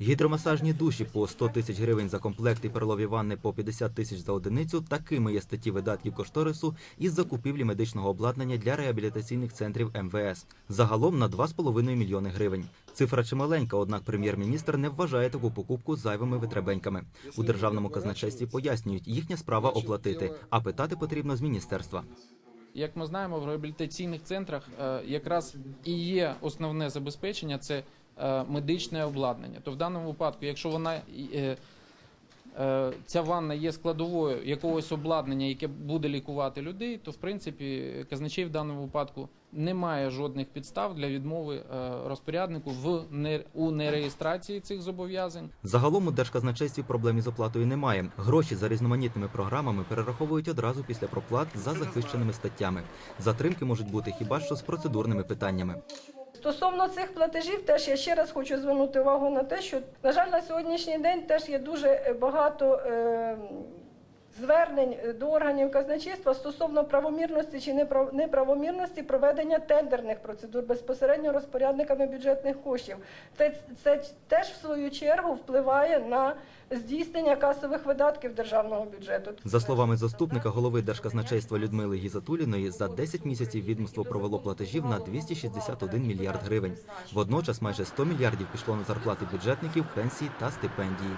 Гідромасажні душі по 100 тисяч гривень за комплект і перлові ванни по 50 тисяч за одиницю. Такими є статті видатків кошторису із закупівлі медичного обладнання для реабілітаційних центрів МВС. Загалом на 2,5 мільйони гривень. Цифра чималенька, однак прем'єр-міністр не вважає таку покупку зайвими витребеньками. У державному казначействі пояснюють, їхня справа оплатити, а питати потрібно з міністерства. Як ми знаємо, в реабілітаційних центрах е, якраз і є основне забезпечення це медичне обладнання. То в даному випадку, якщо вона е, е, ця ванна є складовою якогось обладнання, яке буде лікувати людей, то в принципі казначей в даному випадку не має жодних підстав для відмови е, розпоряднику в не у нереєстрації цих зобов'язань. Загалом у держказначействі проблем із оплатою немає. Гроші за різноманітними програмами перераховують одразу після проплат за захищеними статтями. Затримки можуть бути хіба що з процедурними питаннями. Стосовно цих платежів, теж я ще раз хочу звернути увагу на те, що, на жаль, на сьогоднішній день теж є дуже е, багато е, звернень е, до органів казначейства стосовно правомірності чи непра- неправомірності проведення тендерних процедур безпосередньо розпорядниками бюджетних коштів. Це, це теж в свою чергу впливає на здійснення касових видатків державного бюджету. За словами заступника голови держказначейства Людмили Гізатуліної, за 10 місяців відомство провело платежів на 261 мільярд гривень. Водночас майже 100 мільярдів пішло на зарплати бюджетників, пенсії та стипендії.